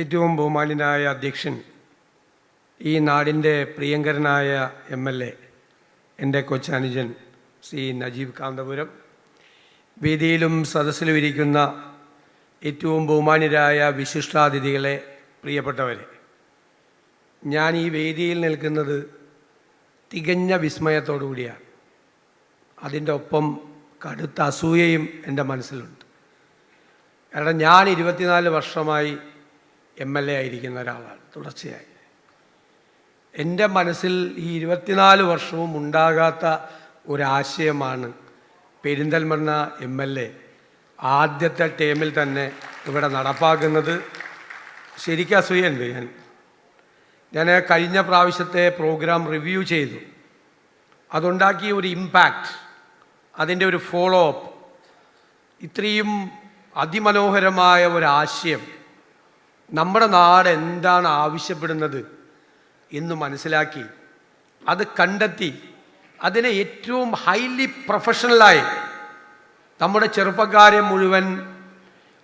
ഏറ്റവും ബഹുമാന്യനായ അധ്യക്ഷൻ ഈ നാടിന്റെ പ്രിയങ്കരനായ എം എൽ എ എന്റെ കൊച്ചാനുജൻ ശ്രീ നജീബ് കാന്തപുരം. വേദിയിലും സദസ്സിലും ഇരിക്കുന്ന ഏറ്റവും ബഹുമാന്യരായ വിശിഷ്ടാതിഥികളെ പ്രിയപ്പെട്ടവരെ ഞാൻ ഈ വേദിയിൽ നിൽക്കുന്നത് തികഞ്ഞ വിസ്മയത്തോടു കൂടിയാണ്. അതിന്റെ ഒപ്പം കടുത്ത അസൂയയും എന്റെ മനസ്സിലുണ്ട്. കാരണം ഞാൻ ഇരുപത്തിനാല് വർഷമായി എം എൽ എ ആയിരിക്കുന്ന ഒരാളാണ് തുടർച്ചയായി. എന്റെ മനസ്സിൽ ഈ ഇരുപത്തിനാല് വർഷവും ഉണ്ടാകാത്ത ഒരാശയമാണ് പെരിന്തൽമണ്ണ എം എൽ എ ആദ്യത്തെ ടേമിൽ തന്നെ ഇവിടെ നടപ്പാക്കുന്നത് ശരിക്കും അസൂയുണ്ട് ഞാൻ. ഞാൻ കഴിഞ്ഞ പ്രാവശ്യത്തെ പ്രോഗ്രാം റിവ്യൂ ചെയ്തു. അതുണ്ടാക്കിയ ഒരു ഇമ്പാക്റ്റ് അതിന്റെ ഒരു ഫോളോ അപ്പ് ഇത്രയും അതിമനോഹരമായ ഒരാശയം നമ്മുടെ നാട് എന്താണ് ആവശ്യപ്പെടുന്നത് എന്ന് മനസ്സിലാക്കി അത് കണ്ടെത്തി അതിനെ ഏറ്റവും ഹൈലി പ്രൊഫഷണലായി നമ്മുടെ ചെറുപ്പക്കാരെ മുഴുവൻ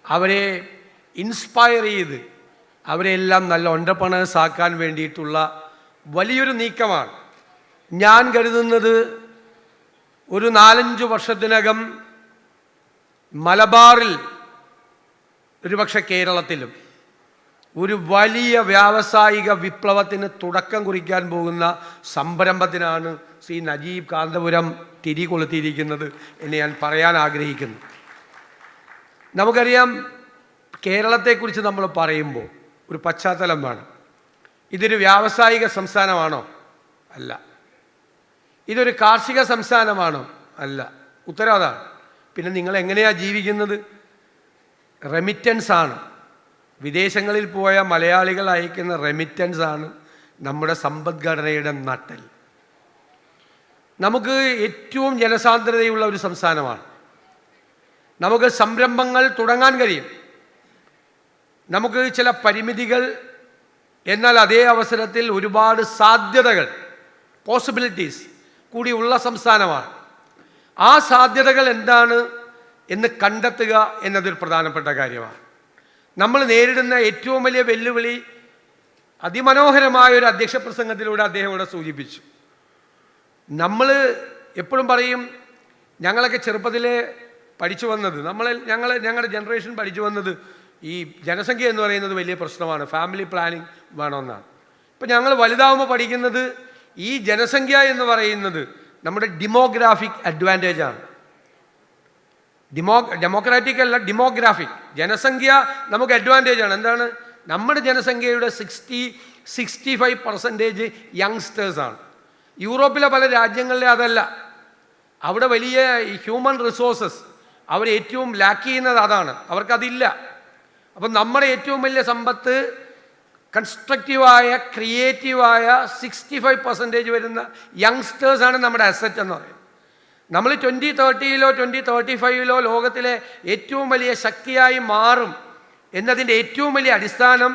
അവരെ ഇൻസ്പയർ ചെയ്ത് അവരെല്ലാം നല്ല ഒണ്ടപ്പണേഴ്സ് ആക്കാൻ വേണ്ടിയിട്ടുള്ള വലിയൊരു നീക്കമാണ്. ഞാൻ കരുതുന്നത് ഒരു നാലഞ്ച് വർഷത്തിനകം മലബാറിൽ ഒരുപക്ഷെ കേരളത്തിലും ഒരു വലിയ വ്യാവസായിക വിപ്ലവത്തിന് തുടക്കം കുറിക്കാൻ പോകുന്ന സംരംഭത്തിനാണ് ശ്രീ നജീബ് കാന്തപുരം തിരി കൊളുത്തിയിരിക്കുന്നത് എന്ന് ഞാൻ പറയാൻ ആഗ്രഹിക്കുന്നു. നമുക്കറിയാം കേരളത്തെക്കുറിച്ച് നമ്മൾ പറയുമ്പോൾ ഒരു പശ്ചാത്തലം വേണം. ഇതൊരു വ്യാവസായിക സംസ്ഥാനമാണോ? അല്ല. ഇതൊരു കാർഷിക സംസ്ഥാനമാണോ? അല്ല. ഉത്തരവാദമാണ് പിന്നെ നിങ്ങൾ എങ്ങനെയാണ് ജീവിക്കുന്നത്? റെമിറ്റൻസ് ആണ്. വിദേശങ്ങളിൽ പോയ മലയാളികൾ അയക്കുന്ന റെമിറ്റൻസ് ആണ് നമ്മുടെ സമ്പദ്ഘടനയുടെ നട്ടൽ. നമുക്ക് ഏറ്റവും ജനസാന്ദ്രതയുള്ള ഒരു സംസ്ഥാനമാണ്. നമുക്ക് സംരംഭങ്ങൾ തുടങ്ങാൻ കഴിയും. നമുക്ക് ചില പരിമിതികൾ എന്നാൽ അതേ അവസരത്തിൽ ഒരുപാട് സാധ്യതകൾ പോസിബിലിറ്റീസ് കൂടി ഉള്ള സംസ്ഥാനമാണ്. ആ സാധ്യതകൾ എന്താണ് എന്ന് കണ്ടെത്തുക എന്നതൊരു പ്രധാനപ്പെട്ട കാര്യമാണ്. നമ്മൾ നേരിടുന്ന ഏറ്റവും വലിയ വെല്ലുവിളി അതിമനോഹരമായ ഒരു അധ്യക്ഷ പ്രസംഗത്തിലൂടെ അദ്ദേഹം ഇവിടെ സൂചിപ്പിച്ചു. നമ്മൾ എപ്പോഴും പറയും ഞങ്ങളൊക്കെ ചെറുപ്പത്തിലെ പഠിച്ചു വന്നത് നമ്മൾ ഞങ്ങൾ ഞങ്ങളുടെ ജനറേഷൻ പഠിച്ചു വന്നത് ഈ ജനസംഖ്യ എന്ന് പറയുന്നത് വലിയ പ്രശ്നമാണ്. ഫാമിലി പ്ലാനിങ് വേണമെന്നാണ്. ഇപ്പം ഞങ്ങൾ വലുതാവുമ്പോൾ പഠിക്കുന്നത് ഈ ജനസംഖ്യ എന്ന് പറയുന്നത് നമ്മുടെ ഡിമോഗ്രാഫിക് അഡ്വാന്റേജാണ് ഡിമോ ഡെമോക്രാറ്റിക് അല്ല ഡിമോഗ്രാഫിക് ജനസംഖ്യ നമുക്ക് അഡ്വാന്റേജ് ആണ്. എന്താണ്? നമ്മുടെ ജനസംഖ്യയുടെ സിക്സ്റ്റി സിക്സ്റ്റി ഫൈവ് പെർസെന്റേജ് യങ്സ്റ്റേഴ്സാണ് യൂറോപ്പിലെ പല രാജ്യങ്ങളിലെ അതല്ല. അവിടെ വലിയ ഹ്യൂമൻ റിസോഴ്സസ് അവർ ഏറ്റവും ലാക്ക് ചെയ്യുന്നത് അതാണ്. അവർക്കതില്ല അപ്പം നമ്മുടെ ഏറ്റവും വലിയ സമ്പത്ത് കൺസ്ട്രക്റ്റീവായ ക്രിയേറ്റീവായ സിക്സ്റ്റി ഫൈവ് പെർസെന്റേജ് വരുന്ന യങ്സ്റ്റേഴ്സാണ് നമ്മുടെ അസറ്റ് എന്ന് പറയുന്നത്. നമ്മൾ ട്വന്റി തേർട്ടിയിലോ ട്വന്റി തേർട്ടി ഫൈവിലോ ലോകത്തിലെ ഏറ്റവും വലിയ ശക്തിയായി മാറും എന്നതിന്റെ ഏറ്റവും വലിയ അടിസ്ഥാനം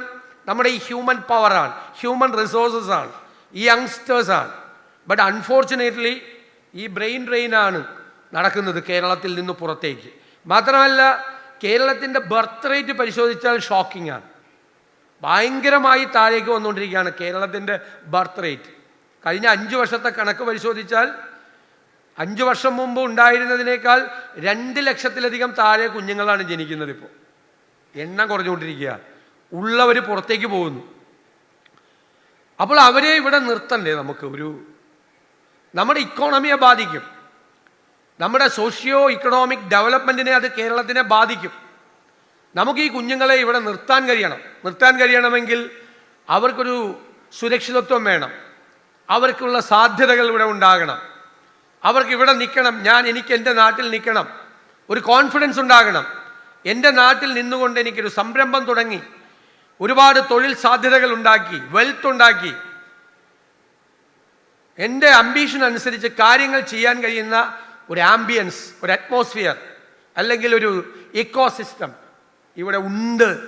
നമ്മുടെ ഈ ഹ്യൂമൻ പവറാണ് ഹ്യൂമൻ റിസോഴ്സസ് ആണ്. ഈ യങ്സ്റ്റേഴ്സാണ് ബട്ട് അൺഫോർച്ചുനേറ്റ്ലി ഈ ബ്രെയിൻ ഡ്രെയിനാണ് നടക്കുന്നത് കേരളത്തിൽ നിന്ന് പുറത്തേക്ക്. മാത്രമല്ല കേരളത്തിന്റെ ബർത്ത് റേറ്റ് പരിശോധിച്ചാൽ ഷോക്കിംഗ് ആണ്. ഭയങ്കരമായി താഴേക്ക് വന്നുകൊണ്ടിരിക്കുകയാണ് കേരളത്തിന്റെ ബർത്ത് റേറ്റ് കഴിഞ്ഞ അഞ്ച് വർഷത്തെ കണക്ക് പരിശോധിച്ചാൽ അഞ്ച് വർഷം മുമ്പ് ഉണ്ടായിരുന്നതിനേക്കാൾ രണ്ട് ലക്ഷത്തിലധികം താഴെ കുഞ്ഞുങ്ങളാണ് ജനിക്കുന്നത് ഇപ്പോൾ എണ്ണം കുറഞ്ഞുകൊണ്ടിരിക്കുക ഉള്ളവർ പുറത്തേക്ക് പോകുന്നു. അപ്പോൾ അവരെ ഇവിടെ നിർത്തണ്ടേ നമുക്ക് ഒരു നമ്മുടെ ഇക്കോണമിയെ ബാധിക്കും. നമ്മുടെ സോഷ്യോ ഇക്കണോമിക് ഡെവലപ്മെന്റിനെ അത് കേരളത്തിനെ ബാധിക്കും. നമുക്ക് ഈ കുഞ്ഞുങ്ങളെ ഇവിടെ നിർത്താൻ കഴിയണം. നിർത്താൻ കഴിയണമെങ്കിൽ അവർക്കൊരു സുരക്ഷിതത്വം വേണം. അവർക്കുള്ള സാധ്യതകൾ ഇവിടെ ഉണ്ടാകണം. അവർക്ക് ഇവിടെ നിൽക്കണം. ഞാൻ എനിക്ക് എന്റെ നാട്ടിൽ നിൽക്കണം. ഒരു കോൺഫിഡൻസ് ഉണ്ടാകണം. എന്റെ നാട്ടിൽ നിന്നുകൊണ്ട് എനിക്കൊരു സംരംഭം തുടങ്ങി. ഒരുപാട് തൊഴിൽ സാധ്യതകൾ ഉണ്ടാക്കി. വെൽത്ത് ഉണ്ടാക്കി. എന്റെ അംബീഷൻ അനുസരിച്ച് കാര്യങ്ങൾ ചെയ്യാൻ കഴിയുന്ന ഒരു ആംബിയൻസ് ഒരു അറ്റ്മോസ്ഫിയർ അല്ലെങ്കിൽ ഒരു ഇക്കോ സിസ്റ്റം ഇവിടെ ഉണ്ട്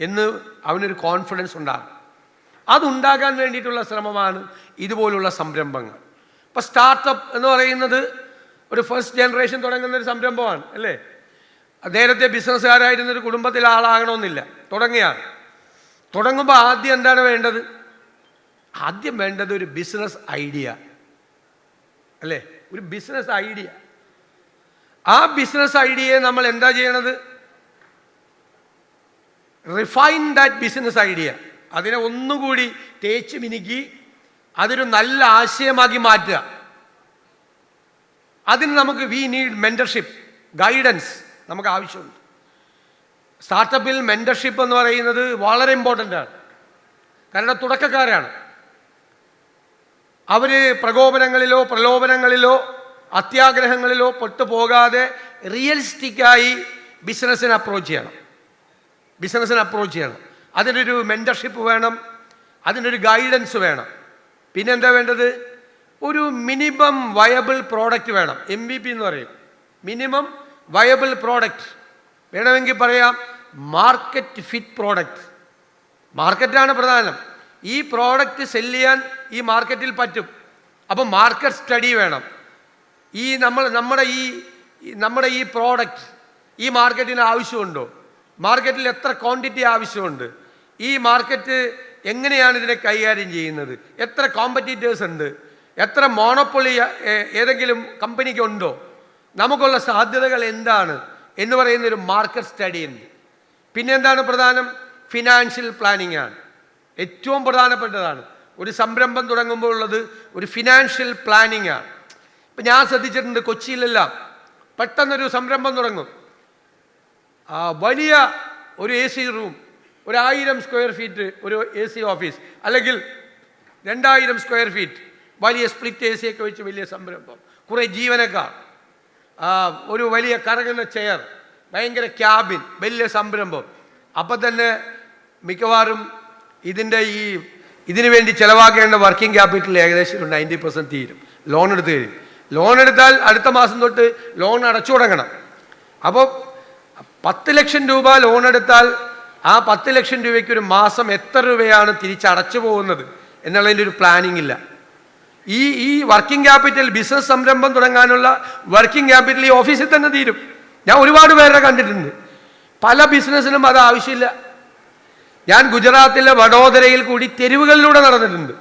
എന്ന് അവനൊരു കോൺഫിഡൻസ് ഉണ്ടാകും. അതുണ്ടാകാൻ വേണ്ടിയിട്ടുള്ള ശ്രമമാണ് ഇതുപോലുള്ള സംരംഭങ്ങൾ. ഇപ്പോൾ സ്റ്റാർട്ടപ്പ് എന്ന് പറയുന്നത് ഒരു ഫസ്റ്റ് ജനറേഷൻ തുടങ്ങുന്ന ഒരു സംരംഭമാണ് അല്ലേ? നേരത്തെ ബിസിനസ്സുകാരായിരുന്ന ഒരു കുടുംബത്തിലെ ആളാകണമെന്നില്ല. തുടങ്ങിയാണ്. തുടങ്ങുമ്പോൾ ആദ്യം എന്താണ് വേണ്ടത്? ആദ്യം വേണ്ടത് ഒരു ബിസിനസ് ഐഡിയ അല്ലേ? ഒരു ബിസിനസ് ഐഡിയ ആ ബിസിനസ് ഐഡിയയെ നമ്മൾ എന്താ ചെയ്യണത്? റിഫൈൻ ദാറ്റ് ബിസിനസ് ഐഡിയ അതിനെ ഒന്നുകൂടി തേച്ച് മിനുക്കി അതൊരു നല്ല ആശയമാക്കി മാറ്റുക. അതിന് നമുക്ക് വി നീഡ് മെന്റർഷിപ്പ് ഗൈഡൻസ് നമുക്ക് ആവശ്യമുണ്ട്. സ്റ്റാർട്ടപ്പിൽ മെന്റർഷിപ്പ് എന്ന് പറയുന്നത് വളരെ ഇമ്പോർട്ടന്റ് ആണ്. കാരണം തുടക്കക്കാരാണ്. അവർ പ്രകോപനങ്ങളിലോ പ്രലോഭനങ്ങളിലോ അത്യാഗ്രഹങ്ങളിലോ പെട്ടുപോകാതെ റിയലിസ്റ്റിക്കായി ബിസിനസ്സിനെ അപ്രോച്ച് ചെയ്യണം. ബിസിനസ്സിനെ അപ്രോച്ച് ചെയ്യണം. അതിനൊരു മെന്റർഷിപ്പ് വേണം. അതിനൊരു ഗൈഡൻസ് വേണം. പിന്നെന്താ വേണ്ടത്? ഒരു മിനിമം വയബിൾ പ്രോഡക്റ്റ് വേണം. എം വി പി എന്ന് പറയും. Minimum viable product. വേണമെങ്കിൽ പറയാം മാർക്കറ്റ് ഫിറ്റ് പ്രോഡക്റ്റ്. മാർക്കറ്റാണ് പ്രധാനം. ഈ പ്രോഡക്റ്റ് സെൽ ചെയ്യാൻ ഈ മാർക്കറ്റിൽ പറ്റും. അപ്പോൾ മാർക്കറ്റ് സ്റ്റഡി വേണം. ഈ നമ്മൾ നമ്മുടെ ഈ- നമ്മുടെ ഈ പ്രോഡക്റ്റ് ഈ മാർക്കറ്റിന് ആവശ്യമുണ്ടോ? മാർക്കറ്റിൽ എത്ര ക്വാണ്ടിറ്റി ആവശ്യമുണ്ട്? ഈ മാർക്കറ്റ് എങ്ങനെയാണ് ഇതിനെ കൈകാര്യം ചെയ്യുന്നത്? എത്ര കോമ്പറ്റീറ്റേഴ്സ് ഉണ്ട്? എത്ര മോണപ്പൊളി ഏതെങ്കിലും കമ്പനിക്ക് ഉണ്ടോ? നമുക്കുള്ള സാധ്യതകൾ എന്താണ് എന്ന് പറയുന്ന ഒരു മാർക്കറ്റ് സ്റ്റഡി ഉണ്ട്. പിന്നെ എന്താണ് പ്രധാനം? ഫിനാൻഷ്യൽ പ്ലാനിങ് ആണ്. ഏറ്റവും പ്രധാനപ്പെട്ടതാണ്. ഒരു സംരംഭം തുടങ്ങുമ്പോൾ ഉള്ളത് ഒരു ഫിനാൻഷ്യൽ പ്ലാനിങ് ആണ്. ഇപ്പം ഞാൻ ശ്രദ്ധിച്ചിട്ടുണ്ട് കൊച്ചിയിലെല്ലാം. പെട്ടെന്നൊരു സംരംഭം തുടങ്ങും. വലിയ ഒരു എ സി റൂം ഒരു ആയിരം സ്ക്വയർ ഫീറ്റ് ഒരു എ സി ഓഫീസ് അല്ലെങ്കിൽ രണ്ടായിരം സ്ക്വയർ ഫീറ്റ് വലിയ സ്പ്ലിറ്റ് എ സി ഒക്കെ വെച്ച് വലിയ സംരംഭം. കുറേ ജീവനക്കാർ. ഒരു വലിയ കറങ്ങുന്ന ചെയർ ഭയങ്കര ക്യാബിൻ വലിയ സംരംഭം. അപ്പം തന്നെ മിക്കവാറും ഇതിന്റെ ഈ ഇതിനു വേണ്ടി ചിലവാക്കേണ്ട വർക്കിംഗ് ക്യാപിറ്റൽ ഏകദേശം ഒരു നയന്റി പെർസെന്റ് തീരും. ലോൺ എടുത്ത് തരും. ലോൺ എടുത്താൽ അടുത്ത മാസം തൊട്ട് ലോൺ അടച്ചു തുടങ്ങണം അപ്പോൾ പത്ത് ലക്ഷം രൂപ ലോൺ എടുത്താൽ ആ പത്ത് ലക്ഷം രൂപയ്ക്ക് ഒരു മാസം എത്ര രൂപയാണ് തിരിച്ചടച്ചു പോകുന്നത് എന്നുള്ളതിന്റെ ഒരു പ്ലാനിങ് ഇല്ല. ഈ ഈ വർക്കിംഗ് ക്യാപിറ്റൽ ബിസിനസ് സംരംഭം തുടങ്ങാനുള്ള വർക്കിംഗ് ക്യാപിറ്റൽ ഈ ഓഫീസിൽ തന്നെ തീരും. ഞാൻ ഒരുപാട് പേരെ കണ്ടിട്ടുണ്ട്. പല ബിസിനസ്സിനും അത് ആവശ്യമില്ല. ഞാൻ ഗുജറാത്തിലെ വഡോദരയിൽ കൂടി തെരുവുകളിലൂടെ നടന്നിട്ടുണ്ട്.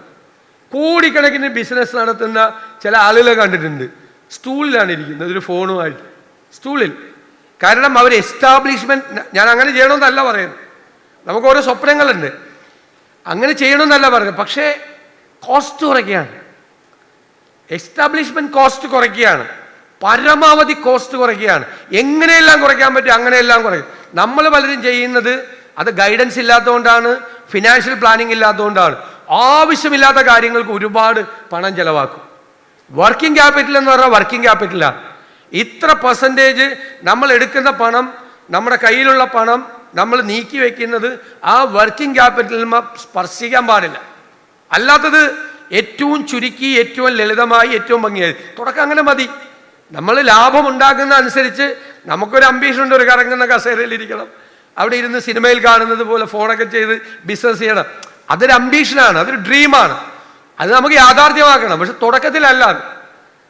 കോടിക്കണക്കിന് ബിസിനസ് നടത്തുന്ന ചില ആളുകളെ കണ്ടിട്ടുണ്ട്. സ്റ്റൂളിലാണ് ഇരിക്കുന്നത് ഒരു ഫോണുമായിട്ട് സ്റ്റൂളിൽ കാരണം അവർ എസ്റ്റാബ്ലിഷ്മെന്റ് ഞാൻ അങ്ങനെ ചെയ്യണമെന്നല്ല പറയുന്നത്. നമുക്ക് ഓരോ സ്വപ്നങ്ങളുണ്ട്. അങ്ങനെ ചെയ്യണമെന്നല്ല പറയുന്നത്. പക്ഷേ കോസ്റ്റ് കുറയ്ക്കുകയാണ്. എസ്റ്റാബ്ലിഷ്മെന്റ് കോസ്റ്റ് കുറയ്ക്കുകയാണ്. പരമാവധി കോസ്റ്റ് കുറയ്ക്കുകയാണ്. എങ്ങനെയെല്ലാം കുറയ്ക്കാൻ പറ്റും അങ്ങനെയെല്ലാം കുറയ്ക്കും. നമ്മൾ പലരും ചെയ്യുന്നത് അത് ഗൈഡൻസ് ഇല്ലാത്തതുകൊണ്ടാണ് ഫിനാൻഷ്യൽ പ്ലാനിങ് ഇല്ലാത്തതുകൊണ്ടാണ്. ആവശ്യമില്ലാത്ത കാര്യങ്ങൾക്ക് ഒരുപാട് പണം ചെലവാക്കും. വർക്കിംഗ് ക്യാപിറ്റൽ എന്ന് പറഞ്ഞാൽ വർക്കിംഗ് ക്യാപിറ്റലാണ് ഇത്ര പെർസെന്റേജ് നമ്മൾ എടുക്കുന്ന പണം നമ്മുടെ കയ്യിലുള്ള പണം നമ്മൾ നീക്കി വയ്ക്കുന്നത് ആ വർക്കിംഗ് ക്യാപിറ്റലിൽ സ്പർശിക്കാൻ പാടില്ല. അല്ലാത്തത് ഏറ്റവും ചുരുക്കി ഏറ്റവും ലളിതമായി ഏറ്റവും ഭംഗിയായി. തുടക്കം അങ്ങനെ മതി. നമ്മൾ ലാഭം ഉണ്ടാക്കുന്ന അനുസരിച്ച് നമുക്കൊരു അംബീഷൻ ഉണ്ട് ഒരു കറങ്ങുന്ന കസേരയിൽ ഇരിക്കണം. അവിടെ ഇരുന്ന് സിനിമയിൽ കാണുന്നത് പോലെ ഫോണൊക്കെ ചെയ്ത് ബിസിനസ് ചെയ്യണം. അതൊരു അംബീഷനാണ് അതൊരു ഡ്രീമാണ് അത് നമുക്ക് യാഥാർത്ഥ്യമാക്കണം. പക്ഷെ തുടക്കത്തിലല്ല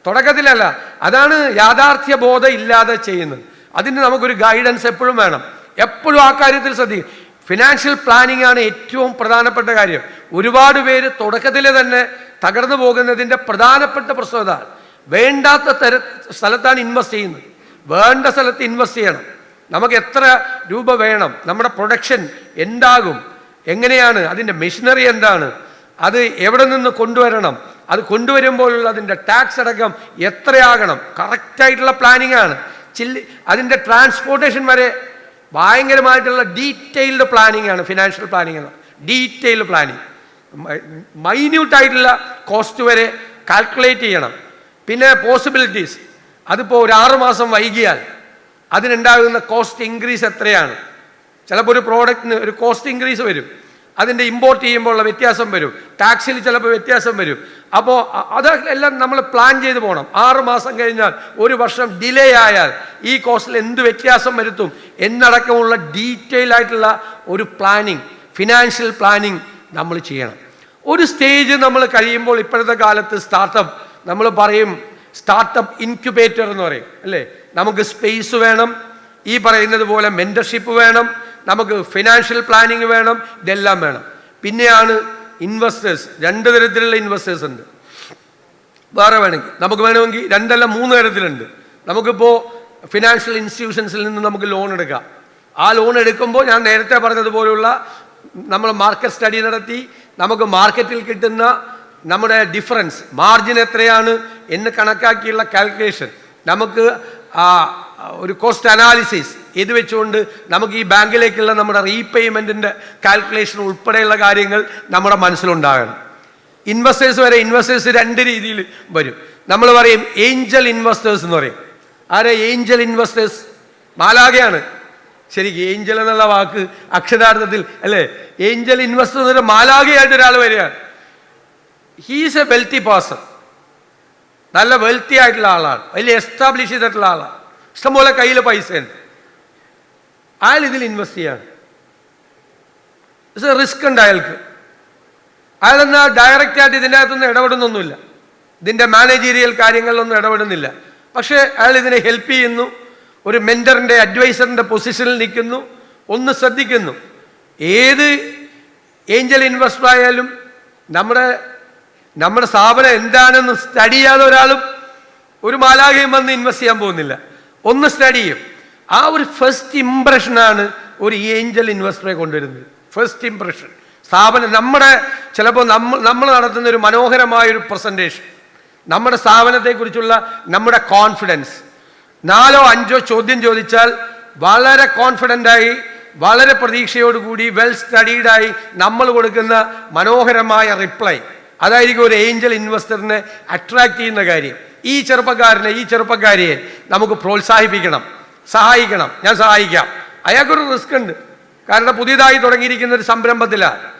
തുടക്കത്തിലല്ല. അതാണ് യാഥാർത്ഥ്യ ബോധം ഇല്ലാതെ ചെയ്യുന്നത്. അതിന് നമുക്കൊരു ഗൈഡൻസ് എപ്പോഴും വേണം. എപ്പോഴും ആ കാര്യത്തിൽ ശ്രദ്ധിക്കും ഫിനാൻഷ്യൽ പ്ലാനിംഗ് ആണ് ഏറ്റവും പ്രധാനപ്പെട്ട കാര്യം. ഒരുപാട് പേര് തുടക്കത്തിൽ തന്നെ തകർന്നു പോകുന്നതിന്റെ പ്രധാനപ്പെട്ട പ്രശ്നം ഇതാണ് വേണ്ടാത്ത തര സ്ഥലത്താണ് ഇൻവെസ്റ്റ് ചെയ്യുന്നത്. വേണ്ട സ്ഥലത്ത് ഇൻവെസ്റ്റ് ചെയ്യണം. നമുക്ക് എത്ര രൂപ വേണം? നമ്മുടെ പ്രൊഡക്ഷൻ എന്താകും? എങ്ങനെയാണ്? അതിന്റെ മെഷീനറി എന്താണ്? അത് എവിടെ നിന്ന് കൊണ്ടുവരണം? അത് കൊണ്ടുവരുമ്പോഴുള്ള അതിന്റെ ടാക്സ് അടക്കം എത്രയാകണം? കറക്റ്റായിട്ടുള്ള പ്ലാനിങ് ആണ്. ചില്ലി അതിന്റെ ട്രാൻസ്പോർട്ടേഷൻ വരെ ഭയങ്കരമായിട്ടുള്ള ഡീറ്റെയിൽഡ് പ്ലാനിങ് ആണ് ഫിനാൻഷ്യൽ പ്ലാനിങ് എന്ന് ഡീറ്റെയിൽഡ് പ്ലാനിങ് മൈന്യൂട്ടായിട്ടുള്ള കോസ്റ്റ് വരെ കാൽക്കുലേറ്റ് ചെയ്യണം. പിന്നെ പോസിബിലിറ്റീസ് അതിപ്പോൾ ഒരു ആറ് മാസം വൈകിയാൽ അതിനുണ്ടാകുന്ന കോസ്റ്റ് ഇൻക്രീസ് എത്രയാണ്? ചിലപ്പോൾ ഒരു പ്രോഡക്റ്റിന് ഒരു കോസ്റ്റ് ഇൻക്രീസ് വരും. അതിന്റെ ഇമ്പോർട്ട് ചെയ്യുമ്പോൾ ഉള്ള വ്യത്യാസം വരും. ടാക്സിൽ ചിലപ്പോൾ വ്യത്യാസം വരും. അപ്പോൾ അതെല്ലാം നമ്മൾ പ്ലാൻ ചെയ്ത് പോകണം ആറ് മാസം കഴിഞ്ഞാൽ ഒരു വർഷം ഡിലേ ആയാൽ ഈ കോസ്റ്റിൽ എന്ത് വ്യത്യാസം വരുത്തും എന്നടക്കമുള്ള ഡീറ്റെയിൽ ആയിട്ടുള്ള ഒരു പ്ലാനിങ് ഫിനാൻഷ്യൽ പ്ലാനിങ് നമ്മൾ ചെയ്യണം. ഒരു സ്റ്റേജ് നമ്മൾ കഴിയുമ്പോൾ ഇപ്പോഴത്തെ കാലത്ത് സ്റ്റാർട്ടപ്പ് നമ്മൾ പറയും സ്റ്റാർട്ടപ്പ് ഇൻക്യുബേറ്റർ എന്ന് പറയും. അല്ലേ? നമുക്ക് സ്പേസ് വേണം. ഈ പറയുന്നത് പോലെ മെന്റർഷിപ്പ് വേണം. നമുക്ക് ഫിനാൻഷ്യൽ പ്ലാനിങ് വേണം ഇതെല്ലാം വേണം. പിന്നെയാണ് ഇൻവെസ്റ്റേഴ്സ് രണ്ട് തരത്തിലുള്ള ഇൻവെസ്റ്റേഴ്സ് ഉണ്ട്. വേറെ വേണമെങ്കിൽ നമുക്ക് വേണമെങ്കിൽ രണ്ടല്ല മൂന്ന് തരത്തിലുണ്ട്. നമുക്കിപ്പോൾ ഫിനാൻഷ്യൽ ഇൻസ്റ്റിറ്റ്യൂഷൻസിൽ നിന്ന് നമുക്ക് ലോൺ എടുക്കാം. ആ ലോൺ എടുക്കുമ്പോൾ ഞാൻ നേരത്തെ പറഞ്ഞതുപോലുള്ള നമ്മൾ മാർക്കറ്റ് സ്റ്റഡി നടത്തി നമുക്ക് മാർക്കറ്റിൽ കിട്ടുന്ന നമ്മുടെ ഡിഫറൻസ് മാർജിൻ എത്രയാണ് എന്ന് കണക്കാക്കിയുള്ള കാൽക്കുലേഷൻ നമുക്ക് ഒരു കോസ്റ്റ് അനാലിസിസ് ഇത് വെച്ചുകൊണ്ട് നമുക്ക് ഈ ബാങ്കിലേക്കുള്ള നമ്മുടെ റീപേയ്മെന്റിന്റെ കാൽക്കുലേഷൻ ഉൾപ്പെടെയുള്ള കാര്യങ്ങൾ നമ്മുടെ മനസ്സിലുണ്ടാകണം. ഇൻവെസ്റ്റേഴ്സ് വരെ ഇൻവെസ്റ്റേഴ്സ് രണ്ട് രീതിയിൽ വരും. നമ്മൾ പറയും ഏഞ്ചൽ ഇൻവെസ്റ്റേഴ്സ് എന്ന് പറയും. ആരെ ഏഞ്ചൽ ഇൻവെസ്റ്റേഴ്സ്? മാലാകയാണ് ശരിക്കും ഏഞ്ചൽ എന്നുള്ള വാക്ക് അക്ഷരാർത്ഥത്തിൽ അല്ലേ? ഏഞ്ചൽ ഇൻവെസ്റ്റർ എന്നൊരു മാലാകയായിട്ട് ഒരാൾ വരികയാണ് ഹീസ് എ വെൽത്തി പേഴ്സൺ നല്ല വെൽത്തി ആയിട്ടുള്ള ആളാണ്. വലിയ എസ്റ്റാബ്ലിഷ് ചെയ്തിട്ടുള്ള ആളാണ്. ഇഷ്ടംപോലെ കയ്യിൽ പൈസ ഉണ്ട് അയാൾ ഇതിൽ ഇൻവെസ്റ്റ് ചെയ്യാണ് റിസ്ക് ഉണ്ട് അയാൾക്ക്. അയാളെന്നാ ഡയറക്റ്റ് ആയിട്ട് ഇതിന്റെ അകത്തൊന്നും ഇടപെടുന്നൊന്നുമില്ല. ഇതിന്റെ മാനേജീരിയൽ കാര്യങ്ങളിലൊന്നും ഇടപെടുന്നില്ല. പക്ഷേ അയാൾ ഇതിനെ ഹെൽപ്പ് ചെയ്യുന്നു. ഒരു മെന്ററിന്റെ അഡ്വൈസറിന്റെ പൊസിഷനിൽ നിൽക്കുന്നു. ഒന്ന് ശ്രദ്ധിക്കുന്നു. ഏത് ഏഞ്ചൽ ഇൻവെസ്റ്റർ ആയാലും നമ്മുടെ നമ്മുടെ സ്ഥാപനം എന്താണെന്ന് സ്റ്റഡി ചെയ്യാതെ ഒരാളും ഒരു മാലാഖയും വന്ന് ഇൻവെസ്റ്റ് ചെയ്യാൻ പോകുന്നില്ല. ഒന്ന് സ്റ്റഡി ചെയ്യും. ആ ഒരു ഫസ്റ്റ് ഇംപ്രഷനാണ് ഒരു ഏഞ്ചൽ ഇൻവെസ്റ്ററെ കൊണ്ടുവരുന്നത്. ഫസ്റ്റ് ഇംപ്രഷൻ സ്ഥാപനം നമ്മുടെ ചിലപ്പോൾ നമ്മൾ നമ്മൾ നടത്തുന്ന ഒരു മനോഹരമായ ഒരു പ്രസന്റേഷൻ നമ്മുടെ സ്ഥാപനത്തെക്കുറിച്ചുള്ള നമ്മുടെ കോൺഫിഡൻസ് നാലോ അഞ്ചോ ചോദ്യം ചോദിച്ചാൽ വളരെ കോൺഫിഡന്റായി വളരെ പ്രതീക്ഷയോടുകൂടി വെൽ സ്റ്റഡീഡായി നമ്മൾ കൊടുക്കുന്ന മനോഹരമായ റിപ്ലൈ അതായിരിക്കും ഒരു ഏഞ്ചൽ ഇൻവെസ്റ്ററിനെ അട്രാക്ട് ചെയ്യുന്ന കാര്യം. ഈ ചെറുപ്പക്കാരനെ ഈ ചെറുപ്പക്കാരിയെ നമുക്ക് പ്രോത്സാഹിപ്പിക്കണം. സഹായിക്കണം. ഞാൻ സഹായിക്കാം. അയാൾക്കൊരു റിസ്ക് ഉണ്ട്. കാരണം പുതിയതായി തുടങ്ങിയിരിക്കുന്ന ഒരു സംരംഭത്തിലാണ്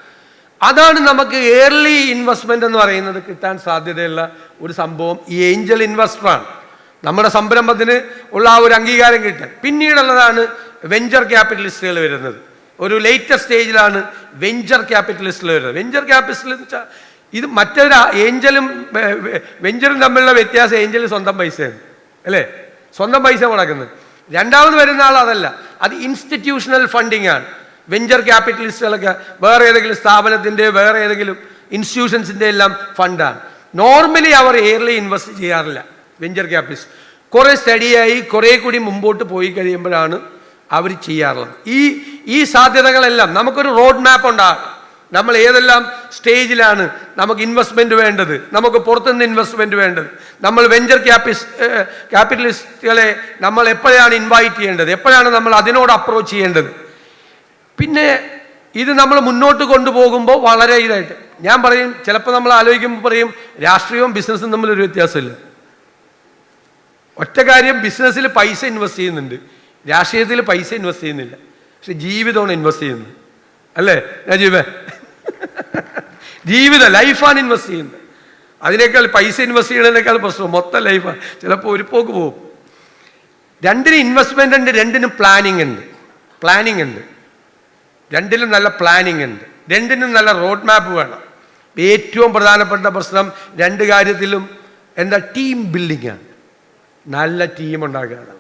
അതാണ് നമുക്ക് ഏർലി ഇൻവെസ്റ്റ്മെന്റ് എന്ന് പറയുന്നത് കിട്ടാൻ സാധ്യതയുള്ള ഒരു സംഭവം ഈ ഏഞ്ചൽ ഇൻവെസ്റ്ററാണ് നമ്മുടെ സംരംഭത്തിന് ഉള്ള ആ ഒരു അംഗീകാരം കിട്ടാൻ. പിന്നീടുള്ളതാണ് വെഞ്ചർ ക്യാപിറ്റലിസ്റ്റുകൾ വരുന്നത്. ഒരു ലേറ്റസ്റ്റ് സ്റ്റേജിലാണ് വെഞ്ചർ ക്യാപിറ്റലിസ്റ്റുകൾ വരുന്നത്. വെഞ്ചർ ക്യാപിറ്റലിസ്റ്റ് എന്ന് വെച്ചാൽ ഇത് മറ്റൊരു ഏഞ്ചലും വെഞ്ചറും തമ്മിലുള്ള വ്യത്യാസം ഏഞ്ചൽ സ്വന്തം പൈസയാണ്. അല്ലേ? സ്വന്തം പൈസ മുടക്കുന്നത്. രണ്ടാമത് വരുന്ന ആൾ അതല്ല. അത് ഇൻസ്റ്റിറ്റ്യൂഷണൽ ഫണ്ടിങ് ആണ്. വെഞ്ചർ ക്യാപിറ്റലിസ്റ്റുകളൊക്കെ വേറെ ഏതെങ്കിലും സ്ഥാപനത്തിന്റെ വേറെ ഏതെങ്കിലും ഇൻസ്റ്റിറ്റ്യൂഷൻസിന്റെ എല്ലാം ഫണ്ടാണ് നോർമലി അവർ എയർലി ഇൻവെസ്റ്റ് ചെയ്യാറില്ല. വെഞ്ചർ ക്യാപിറ്റലിസ്റ്റ് കുറേ സ്റ്റഡിയായി കുറേ കൂടി മുമ്പോട്ട് പോയി കഴിയുമ്പോഴാണ് അവർ ചെയ്യാറുള്ളത്. ഈ ഈ സാധ്യതകളെല്ലാം നമുക്കൊരു റോഡ് മാപ്പ് ഉണ്ടാകും നമ്മൾ ഏതെല്ലാം സ്റ്റേജിലാണ് നമുക്ക് ഇൻവെസ്റ്റ്മെന്റ് വേണ്ടത്? നമുക്ക് പുറത്തുനിന്ന് ഇൻവെസ്റ്റ്മെന്റ് വേണ്ടത്? നമ്മൾ വെഞ്ചർ ക്യാപിസ് ക്യാപിറ്റലിസ്റ്റുകളെ നമ്മൾ എപ്പോഴാണ് ഇൻവൈറ്റ് ചെയ്യേണ്ടത്? എപ്പോഴാണ് നമ്മൾ അതിനോട് അപ്രോച്ച് ചെയ്യേണ്ടത്? പിന്നെ ഇത് നമ്മൾ മുന്നോട്ട് കൊണ്ടുപോകുമ്പോൾ വളരെ ഇതായിട്ട്. ഞാൻ പറയും ചിലപ്പോൾ നമ്മൾ ആലോചിക്കുമ്പോൾ പറയും രാഷ്ട്രീയവും ബിസിനസ്സും തമ്മിലൊരു വ്യത്യാസമില്ല. ഒറ്റ കാര്യം ബിസിനസ്സിൽ പൈസ ഇൻവെസ്റ്റ് ചെയ്യുന്നുണ്ട്. രാഷ്ട്രീയത്തിൽ പൈസ ഇൻവെസ്റ്റ് ചെയ്യുന്നില്ല. പക്ഷെ ജീവിതമാണ് ഇൻവെസ്റ്റ് ചെയ്യുന്നത്. അല്ലേ രാജീവേ? ജീവിതം ലൈഫാണ് ഇൻവെസ്റ്റ് ചെയ്യുന്നത്. അതിനേക്കാൾ പൈസ ഇൻവെസ്റ്റ് ചെയ്യുന്നതിനേക്കാൾ പ്രശ്നം മൊത്തം ലൈഫാണ്. ചിലപ്പോൾ ഒരു പോക്ക് പോകും. രണ്ടിനും ഇൻവെസ്റ്റ്മെന്റ് ഉണ്ട് രണ്ടിനും പ്ലാനിങ് ഉണ്ട്. പ്ലാനിങ് ഉണ്ട്. രണ്ടിലും നല്ല പ്ലാനിങ് ഉണ്ട്. രണ്ടിനും നല്ല റോഡ് മാപ്പ് വേണം. ഏറ്റവും പ്രധാനപ്പെട്ട പ്രശ്നം രണ്ട് കാര്യത്തിലും എന്താ? ടീം ബിൽഡിങ്ങാണ് നല്ല ടീം ഉണ്ടാക്കുകയാണ്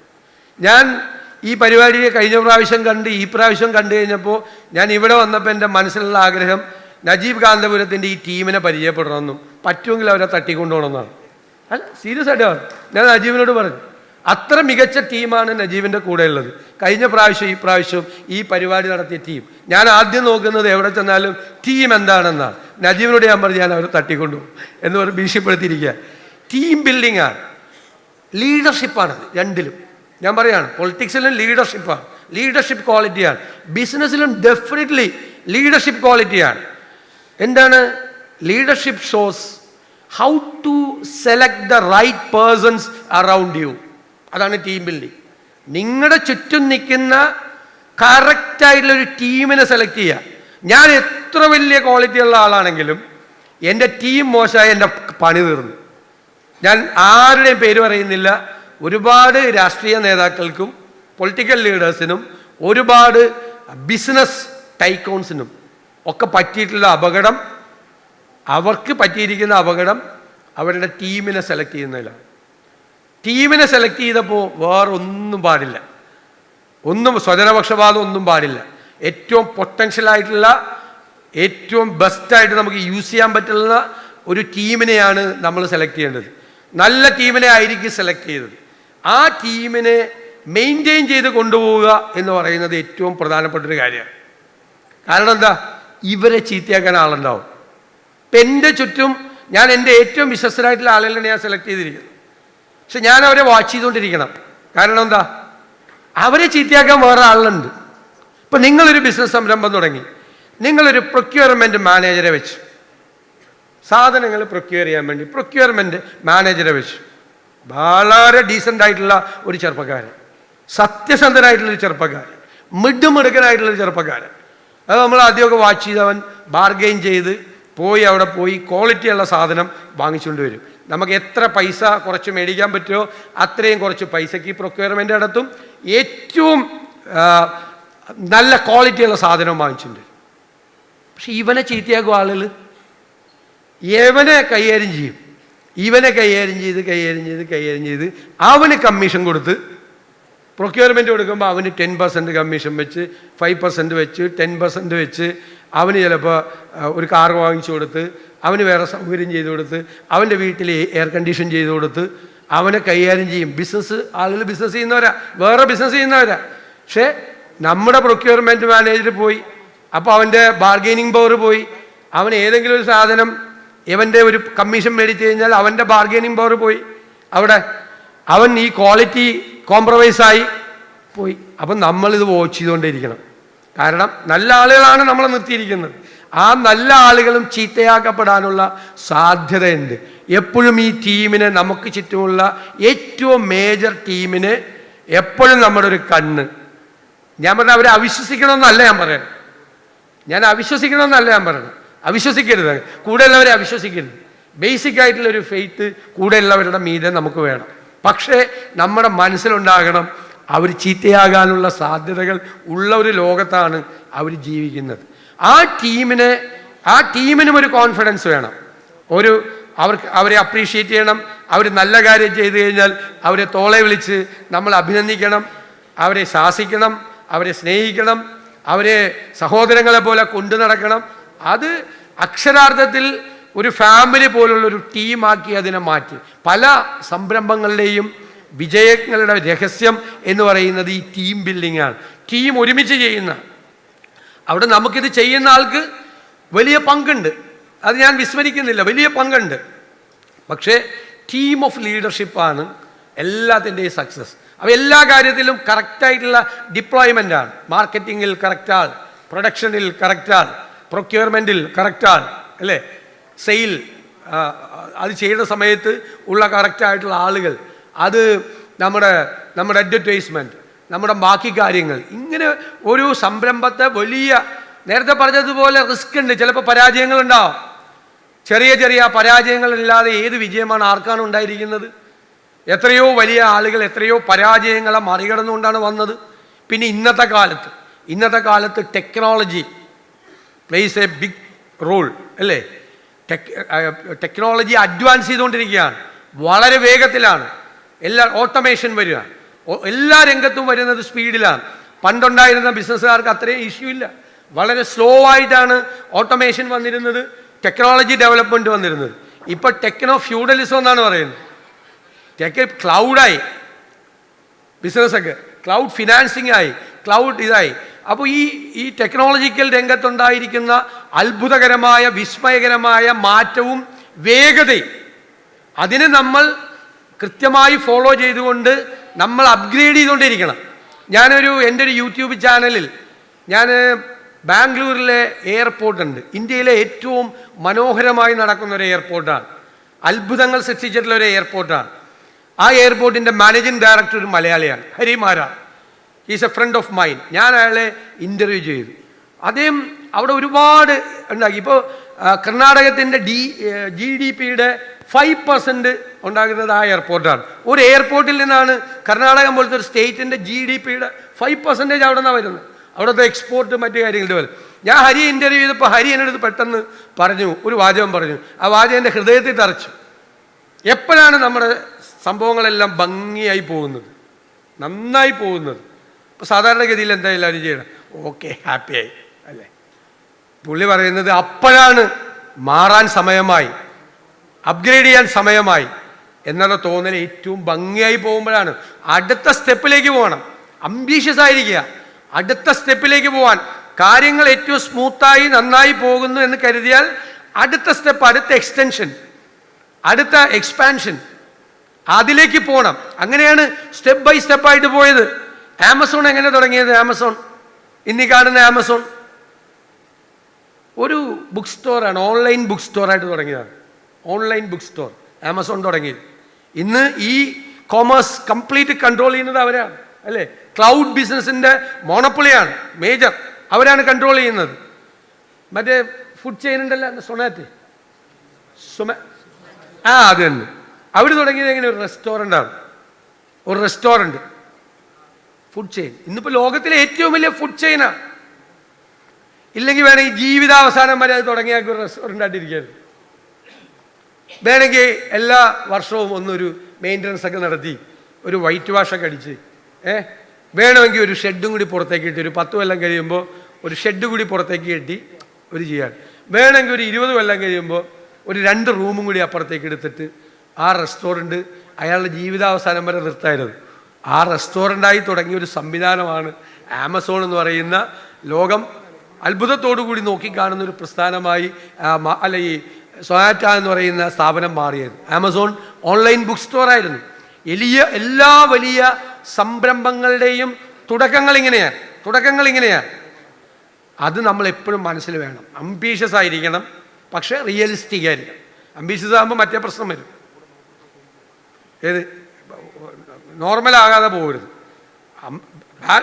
ഞാൻ ഈ പരിപാടി കഴിഞ്ഞ പ്രാവശ്യം കണ്ട് ഈ പ്രാവശ്യം കണ്ടു കഴിഞ്ഞപ്പോൾ ഞാൻ ഇവിടെ വന്നപ്പോൾ എന്റെ മനസ്സിലുള്ള ആഗ്രഹം നജീബ് കാന്തപുരത്തിന്റെ ഈ ടീമിനെ പരിചയപ്പെടണമെന്നും പറ്റുമെങ്കിൽ അവരെ തട്ടിക്കൊണ്ടുപോകണമെന്നാണ്. അല്ല സീരിയസ് ആയിട്ട് ഞാൻ നജീബിനോട് പറഞ്ഞു അത്ര മികച്ച ടീമാണ് നജീബിന്റെ കൂടെ ഉള്ളത്. കഴിഞ്ഞ പ്രാവശ്യം ഈ പ്രാവശ്യം ഈ പരിപാടി നടത്തിയ ടീം. ഞാൻ ആദ്യം നോക്കുന്നത് എവിടെ ചെന്നാലും ടീം എന്താണെന്നാണ്. നജീബിനോട് ഞാൻ പറഞ്ഞു ഞാൻ അവരെ തട്ടിക്കൊണ്ടുപോകും. എന്ന് പറഞ്ഞ് ഭീഷണിപ്പെടുത്തിയിരിക്കുക ടീം ബിൽഡിങ്ങാണ് ലീഡർഷിപ്പാണത് ലീഡർഷിപ്പാണ് രണ്ടിലും. ഞാൻ പറയാണ് പൊളിറ്റിക്സിലും ലീഡർഷിപ്പാണ് ലീഡർഷിപ്പ് ക്വാളിറ്റിയാണ് ബിസിനസ്സിലും ഡെഫിനറ്റ്ലി ലീഡർഷിപ്പ് ക്വാളിറ്റിയാണ് എന്താണ്? Leadership shows how to select the right persons around you അതാണ് ടീം ബിൽഡിംഗ് നിങ്ങളുടെ ചുറ്റും നിൽക്കുന്ന കറക്റ്റായിട്ടുള്ള ഒരു ടീമിനെ സെലക്ട് ചെയ്യുക. ഞാൻ എത്ര വലിയ ക്വാളിറ്റി ഉള്ള ആളാണെങ്കിലും എന്റെ ടീം മോശമായി എന്റെ പണി തീർന്നു. ഞാൻ ആരുടെയും പേര് പറയുന്നില്ല. ഒരുപാട് രാഷ്ട്രീയ നേതാക്കൾക്കും പൊളിറ്റിക്കൽ ലീഡേഴ്സിനും ഒരുപാട് ബിസിനസ് ടൈക്കോൺസിനും ഒക്കെ പറ്റിയിട്ടുള്ള അപകടം അവർക്ക് പറ്റിയിരിക്കുന്ന അപകടം അവരുടെ ടീമിനെ സെലക്ട് ചെയ്യുന്നതിലാണ്. ടീമിനെ സെലക്ട് ചെയ്തപ്പോൾ വേറൊന്നും പാടില്ല. ഒന്നും സ്വജനപക്ഷപാതം ഒന്നും പാടില്ല. ഏറ്റവും പൊട്ടൻഷ്യൽ ആയിട്ടുള്ള ഏറ്റവും ബെസ്റ്റായിട്ട് നമുക്ക് യൂസ് ചെയ്യാൻ പറ്റുന്ന ഒരു ടീമിനെയാണ് നമ്മൾ സെലക്ട് ചെയ്യേണ്ടത്. നല്ല ടീമിനെ ആയിരിക്കും സെലക്ട് ചെയ്തത്. ആ ടീമിനെ മെയിന്റെയിൻ ചെയ്ത് കൊണ്ടുപോവുക എന്ന് പറയുന്നത് ഏറ്റവും പ്രധാനപ്പെട്ടൊരു കാര്യമാണ് കാരണം എന്താ? ഇവരെ ചീത്തയാക്കാൻ ആളുണ്ടാവും. ഇപ്പം എന്റെ ചുറ്റും ഞാൻ എന്റെ ഏറ്റവും വിശ്വസ്തരായിട്ടുള്ള ആളുകളെ ഞാൻ സെലക്ട് ചെയ്തിരിക്കുന്നത് പക്ഷെ ഞാൻ അവരെ വാച്ച് ചെയ്തുകൊണ്ടിരിക്കണം. കാരണം എന്താ? അവരെ ചീത്തയാക്കാൻ വേറെ ആളുണ്ട്. ഇപ്പം നിങ്ങളൊരു ബിസിനസ് സംരംഭം തുടങ്ങി. നിങ്ങളൊരു പ്രൊക്യൂർമെന്റ് മാനേജറെ വെച്ചു. സാധനങ്ങൾ പ്രൊക്യൂർ ചെയ്യാൻ വേണ്ടി പ്രൊക്യൂർമെന്റ് മാനേജറെ വെച്ച്. വളരെ ഡീസന്റ് ആയിട്ടുള്ള ഒരു ചെറുപ്പക്കാരൻ. സത്യസന്ധനായിട്ടുള്ളൊരു ചെറുപ്പക്കാരൻ. മിടുമിടുക്കനായിട്ടുള്ള ഒരു ചെറുപ്പക്കാരൻ. അത് നമ്മൾ ആദ്യമൊക്കെ വാച്ച് ചെയ്തവൻ ബാർഗെയിൻ ചെയ്ത് പോയി അവിടെ പോയി ക്വാളിറ്റി ഉള്ള സാധനം വാങ്ങിച്ചുകൊണ്ട് വരും. നമുക്ക് എത്ര പൈസ കുറച്ച് മേടിക്കാൻ പറ്റുമോ അത്രയും കുറച്ച് പൈസയ്ക്ക് പ്രൊക്യൂർമെന്റ് നടത്തും. ഏറ്റവും നല്ല ക്വാളിറ്റി ഉള്ള സാധനം വാങ്ങിച്ചിട്ടുണ്ട് പക്ഷെ ഇവനെ ചീത്തയാക്കും ആളുകൾ ഇവനെ കൈകാര്യം ചെയ്യും? ഇവനെ കൈകാര്യം ചെയ്ത് കൈകാര്യം ചെയ്ത് കൈകാര്യം ചെയ്ത് അവന് കമ്മീഷൻ കൊടുത്ത് പ്രൊക്യൂർമെന്റ് കൊടുക്കുമ്പോൾ അവന് ടെൻ പെർസെന്റ് കമ്മീഷൻ വെച്ച് ഫൈവ് പെർസെന്റ് വെച്ച് ടെൻ പെർസെന്റ് വെച്ച് അവന് ചിലപ്പോൾ ഒരു കാർ വാങ്ങിച്ചു കൊടുത്ത് അവന് വേറെ സൗകര്യം ചെയ്ത് കൊടുത്ത് അവന്റെ വീട്ടിൽ എയർ കണ്ടീഷൻ ചെയ്ത് കൊടുത്ത് അവനെ കൈകാര്യം ചെയ്യും. ബിസിനസ് ആളുകൾ ബിസിനസ് ചെയ്യുന്നവരാ. വേറെ ബിസിനസ് ചെയ്യുന്നവരാ. പക്ഷേ നമ്മുടെ പ്രൊക്യൂർമെന്റ് മാനേജർ പോയി. അപ്പോൾ അവന്റെ ബാർഗെയിനിങ് പവർ പോയി. അവൻ ഏതെങ്കിലും ഒരു സാധനം ഇവന്റെ ഒരു കമ്മീഷൻ മേടിച്ചു കഴിഞ്ഞാൽ അവന്റെ ബാർഗെയിനിങ് പവർ പോയി. അവിടെ അവൻ ഈ ക്വാളിറ്റി കോംപ്രമൈസായി പോയി. അപ്പം നമ്മളിത് വാച്ച് ചെയ്തുകൊണ്ടിരിക്കണം. കാരണം നല്ല ആളുകളാണ് നമ്മളെ നിർത്തിയിരിക്കുന്നത്. ആ നല്ല ആളുകളും ചീത്തയാക്കപ്പെടാനുള്ള സാധ്യതയുണ്ട്. എപ്പോഴും ഈ ടീമിനെ നമുക്ക് ചുറ്റുമുള്ള ഏറ്റവും മേജർ ടീമിന് എപ്പോഴും നമ്മുടെ ഒരു കണ്ണ്. ഞാൻ പറഞ്ഞ അവരെ അവിശ്വസിക്കണമെന്നല്ല ഞാൻ പറയുന്നത് ഞാൻ അവിശ്വസിക്കണമെന്നല്ല ഞാൻ പറയുന്നത് അവിശ്വസിക്കരുത്. കൂടെയുള്ളവരെ അവിശ്വസിക്കരുത്. ബേസിക് ആയിട്ടുള്ള ഒരു ഫെയ്ത്ത് കൂടെയുള്ളവരുടെ മീതെ നമുക്ക് വേണം. പക്ഷേ നമ്മുടെ മനസ്സിലുണ്ടാകണം അവർ ചീത്തയാകാനുള്ള സാധ്യതകൾ ഉള്ള ഒരു ലോകത്താണ് അവർ ജീവിക്കുന്നത്. ആ ടീമിനെ ആ ടീമിനും ഒരു കോൺഫിഡൻസ് വേണം. ഒരു അവർക്ക് അവരെ അപ്രീഷിയേറ്റ് ചെയ്യണം. അവർ നല്ല കാര്യം ചെയ്തു കഴിഞ്ഞാൽ അവരെ തോളെ വിളിച്ച് നമ്മൾ അഭിനന്ദിക്കണം. അവരെ ശാസിക്കണം. അവരെ സ്നേഹിക്കണം. അവരെ സഹോദരങ്ങളെ പോലെ കൊണ്ടു നടക്കണം. അത് അക്ഷരാർത്ഥത്തിൽ ഒരു ഫാമിലി പോലുള്ള ഒരു ടീമാക്കി അതിനെ മാറ്റി. പല സംരംഭങ്ങളുടെയും വിജയങ്ങളുടെ രഹസ്യം എന്ന് പറയുന്നത് ഈ ടീം ബിൽഡിംഗ് ആണ്. ടീം ഒരുമിച്ച് ചെയ്യുന്ന. അവിടെ നമുക്കിത് ചെയ്യുന്ന ആൾക്ക് വലിയ പങ്കുണ്ട്. അത് ഞാൻ വിസ്മരിക്കുന്നില്ല. വലിയ പങ്കുണ്ട്. പക്ഷേ ടീം ഓഫ് ലീഡർഷിപ്പാണ് എല്ലാത്തിന്റെയും സക്സസ് അപ്പോൾ എല്ലാ കാര്യത്തിലും കറക്റ്റായിട്ടുള്ള ഡിപ്ലോയ്മെന്റ് ആണ്. മാർക്കറ്റിങ്ങിൽ കറക്റ്റാണ് പ്രൊഡക്ഷനിൽ കറക്റ്റാണ് പ്രൊക്യൂർമെന്റിൽ കറക്റ്റാണ് അല്ലേ? സെയിൽ അത് ചെയ്യുന്ന സമയത്ത് ഉള്ള കറക്റ്റായിട്ടുള്ള ആളുകൾ. അത് നമ്മുടെ നമ്മുടെ അഡ്വർടൈസ്മെന്റ് നമ്മുടെ ബാക്കി കാര്യങ്ങൾ. ഇങ്ങനെ ഒരു സംരംഭത്തെ വലിയ നേരത്തെ പറഞ്ഞതുപോലെ റിസ്ക് ഉണ്ട്. ചിലപ്പോൾ പരാജയങ്ങളുണ്ടാവും. ചെറിയ ചെറിയ പരാജയങ്ങളില്ലാതെ ഏത് വിജയമാണ് ആർക്കാണ് ഉണ്ടായിരിക്കുന്നത്? എത്രയോ വലിയ ആളുകൾ എത്രയോ പരാജയങ്ങളെ മറികടന്നുകൊണ്ടാണ് വന്നത്. പിന്നെ ഇന്നത്തെ കാലത്ത് ഇന്നത്തെ കാലത്ത് technology plays a big role അല്ലേ? ടെക്നോളജി അഡ്വാൻസ് ചെയ്തുകൊണ്ടിരിക്കുകയാണ്. വളരെ വേഗത്തിലാണ്. എല്ലാ ഓട്ടോമേഷൻ വരിക. എല്ലാ രംഗത്തും വരുന്നത് സ്പീഡിലാണ് പണ്ടുണ്ടായിരുന്ന ബിസിനസ്സുകാർക്ക് അത്രയും ഇഷ്യൂ ഇല്ല. വളരെ സ്ലോ ആയിട്ടാണ് ഓട്ടോമേഷൻ വന്നിരുന്നത് ടെക്നോളജി ഡെവലപ്മെന്റ് വന്നിരുന്നത്. ഇപ്പോൾ ടെക്നോ ഫ്യൂഡലിസം എന്നാണ് പറയുന്നത്. ടെക് ക്ലൗഡായി ബിസിനസ്സൊക്കെ ക്ലൗഡ് ഫിനാൻസിങ് ആയി. ക്ലൗഡ് ഇതായി. അപ്പോൾ ഈ ഈ ടെക്നോളജിക്കൽ രംഗത്തുണ്ടായിരിക്കുന്ന അത്ഭുതകരമായ വിസ്മയകരമായ മാറ്റവും വേഗതയും അതിനെ നമ്മൾ കൃത്യമായി ഫോളോ ചെയ്തുകൊണ്ട് നമ്മൾ അപ്ഗ്രേഡ് ചെയ്തുകൊണ്ടിരിക്കണം. ഞാനൊരു എന്റെ ഒരു യൂട്യൂബ് ചാനലിൽ ഞാൻ ബാംഗ്ലൂരിലെ എയർപോർട്ട് ഉണ്ട്. ഇന്ത്യയിലെ ഏറ്റവും മനോഹരമായി നടക്കുന്ന ഒരു എയർപോർട്ടാണ് അത്ഭുതങ്ങൾ സൃഷ്ടിച്ചിട്ടുള്ള ഒരു എയർപോർട്ടാണ് ആ എയർപോർട്ടിന്റെ മാനേജിംഗ് ഡയറക്ടർ ഒരു മലയാളിയാണ് Harimara. Is a friend of mine ഞാൻ അയാളെ ഇന്റർവ്യൂ ചെയ്തു. അദ്ദേഹം അവിടെ ഒരുപാട് ഉണ്ടാക്കി. ഇപ്പോൾ കർണാടകത്തിന്റെ ഡി ജി ഡി പിയുടെ ഫൈവ് പെർസെന്റ് ഉണ്ടാകുന്നത് ആ എയർപോർട്ടാണ് ഒരു എയർപോർട്ടിൽ നിന്നാണ് കർണാടകം പോലത്തെ ഒരു സ്റ്റേറ്റിന്റെ ജി ഡി പിയുടെ ഫൈവ് പെർസെന്റേജ് അവിടെ നിന്നാണ് വരുന്നത്. അവിടുത്തെ എക്സ്പോർട്ട് മറ്റു കാര്യങ്ങളുടെ പോലെ ഞാൻ ഹരി ഇന്റർവ്യൂ ചെയ്തപ്പോൾ ഹരി എന്റെ അടുത്ത് പെട്ടെന്ന് പറഞ്ഞു ഒരു വാചകം പറഞ്ഞു. ആ വാചകം എന്റെ ഹൃദയത്തിൽ തറച്ചു. എപ്പോഴാണ് നമ്മുടെ സംഭവങ്ങളെല്ലാം ഭംഗിയായി പോകുന്നത്? നന്നായി പോകുന്നത്. ഇപ്പോൾ സാധാരണഗതിയിൽ എന്താ എല്ലാവരും ചെയ്യണം? ഓക്കെ ഹാപ്പിയായി അല്ലേ? പുള്ളി പറയുന്നത് അപ്പോഴാണ് മാറാൻ സമയമായി അപ്ഗ്രേഡ് ചെയ്യാൻ സമയമായി എന്നുള്ള തോന്നൽ ഏറ്റവും ഭംഗിയായി പോകുമ്പോഴാണ്. അടുത്ത സ്റ്റെപ്പിലേക്ക് പോകണം. അംബീഷ്യസ് ആയിരിക്കുക. അടുത്ത സ്റ്റെപ്പിലേക്ക് പോകാൻ കാര്യങ്ങൾ ഏറ്റവും സ്മൂത്തായി നന്നായി പോകുന്നു എന്ന് കരുതിയാൽ അടുത്ത സ്റ്റെപ്പ് അടുത്ത എക്സ്റ്റൻഷൻ അടുത്ത എക്സ്പാൻഷൻ അതിലേക്ക് പോകണം. അങ്ങനെയാണ് സ്റ്റെപ്പ് ബൈ സ്റ്റെപ്പായിട്ട് പോയത്. ആമസോൺ എങ്ങനെ തുടങ്ങിയത്? ആമസോൺ. ഇന്നീ കാണുന്ന ആമസോൺ. ഒരു ബുക്ക് സ്റ്റോറാണ് ഓൺലൈൻ ബുക്ക് സ്റ്റോറായിട്ട് തുടങ്ങിയതാണ്. ഓൺലൈൻ ബുക്ക് സ്റ്റോർ ആമസോൺ തുടങ്ങിയത് ഇന്ന് ഈ കോമേഴ്സ് കംപ്ലീറ്റ് കൺട്രോൾ ചെയ്യുന്നത് അവരാണ്. അല്ലേ? ക്ലൗഡ് ബിസിനസിന്റെ മോണപ്പൊളിയാണ് മേജർ അവരാണ് കൺട്രോൾ ചെയ്യുന്നത്. മറ്റേ ഫുഡ് ചെയിൻ ഉണ്ടല്ലോ സൊണാറ്റ് സുമ ആ അത് തന്നെ. അവർ തുടങ്ങിയത് എങ്ങനെ? ഒരു റെസ്റ്റോറന്റ് ആണ്. ഒരു റെസ്റ്റോറന്റ് ഫുഡ് ചെയിൻ ഇന്നിപ്പോൾ ലോകത്തിലെ ഏറ്റവും വലിയ ഫുഡ് ചെയിനാണ് ഇല്ലെങ്കിൽ വേണമെങ്കിൽ ജീവിതാവസാനം വരെ അത് തുടങ്ങിയ ഒരു റെസ്റ്റോറന്റ് ആയിട്ടിരിക്കരുത് വേണമെങ്കിൽ എല്ലാ വർഷവും ഒന്നൊരു മെയിന്റനൻസ് ഒക്കെ നടത്തി ഒരു വൈറ്റ് വാഷ് ഒക്കെ അടിച്ച് ഏ? വേണമെങ്കിൽ ഒരു ഷെഡും കൂടി പുറത്തേക്ക് ഇട്ട് ഒരു പത്ത് കൊല്ലം കഴിയുമ്പോൾ ഒരു ഷെഡ് കൂടി പുറത്തേക്ക് കെട്ടി ഒരു ചെയ്യാൻ. വേണമെങ്കിൽ ഒരു ഇരുപത് കൊല്ലം കഴിയുമ്പോൾ ഒരു രണ്ട് റൂമും കൂടി അപ്പുറത്തേക്ക് എടുത്തിട്ട് ആ റെസ്റ്റോറന്റ് അയാളുടെ ജീവിതാവസാനം വരെ നിർത്തായിരുന്നു. ആ റെസ്റ്റോറന്റായി തുടങ്ങിയ ഒരു സംവിധാനമാണ് ആമസോൺ എന്ന് പറയുന്ന ലോകം അത്ഭുതത്തോടു കൂടി നോക്കിക്കാണുന്ന ഒരു പ്രസ്ഥാനമായി അല്ല ഈ സൊയാറ്റ എന്ന് പറയുന്ന സ്ഥാപനം മാറിയത്. ആമസോൺ ഓൺലൈൻ ബുക്ക് സ്റ്റോറായിരുന്നു. എലിയ എല്ലാ വലിയ സംരംഭങ്ങളുടെയും തുടക്കങ്ങൾ ഇങ്ങനെയാണ് തുടക്കങ്ങൾ ഇങ്ങനെയാണ് അത് നമ്മൾ എപ്പോഴും മനസ്സിൽ വേണം. അംബീഷ്യസ് ആയിരിക്കണം പക്ഷേ റിയലിസ്റ്റിക് ആയിരിക്കണം. അംബീഷ്യസ് ആകുമ്പോൾ മറ്റേ പ്രശ്നം വരും. ഏത്? നോർമൽ ആകാതെ പോകരുത്